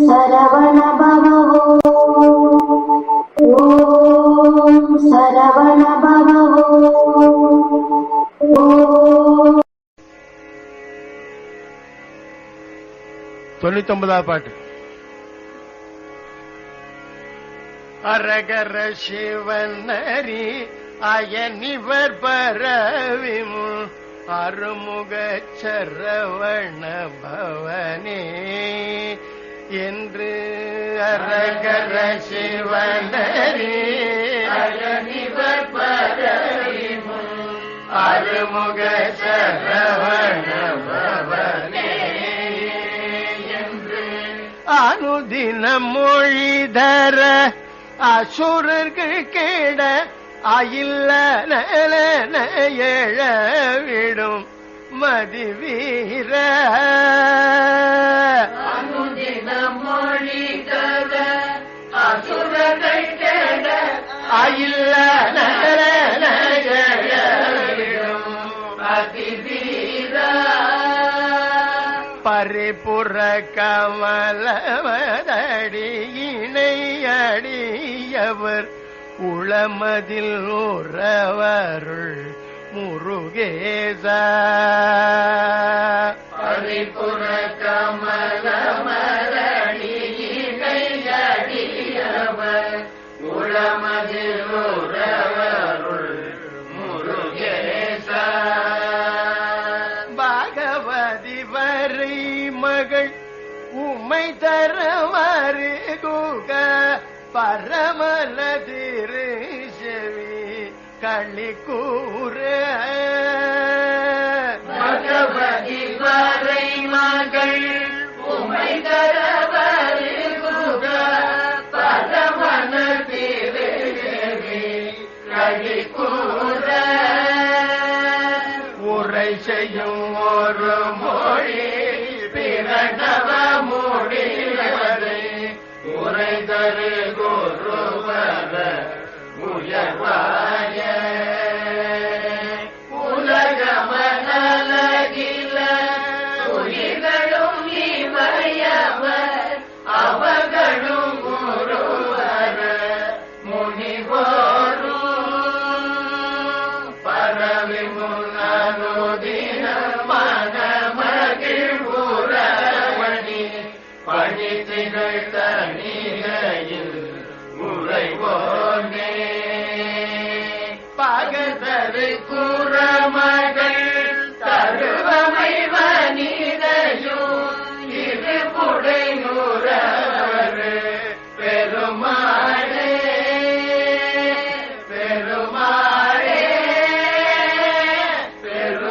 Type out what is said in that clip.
சரவண பவவோ ஓம் சரவண பவவோ ஓம் தொண்ணூத்தி ஒன்பதாவது பாட்டு அரகர சிவனரி அயனிவர் பரவிமு அருமுக சரவண பவனே என்று அரகர சிவனரி அருமுக சரவண பவனே என்று அனுதின மொழிதர அசுரர்கள் கேட அயில்ல எழவிடும் மதிவீர மொழிதர அசுரர்கள் கேட அயில்ல மதிவீர பரிபுற கமலமதடி இணையடியவர் உளமதில் உறவருள் முருகேச. மகள் உமை தரவாறு குக பரமல திரு செவி களி கூற. பகவதி வரை மகள் உமை தரவாறு குக பரமல திரு செவி களி கூற. உரை செய்யும் ஒரு மொழி பிரணவ முடிவதை உரை தரு குருவர உயர்வா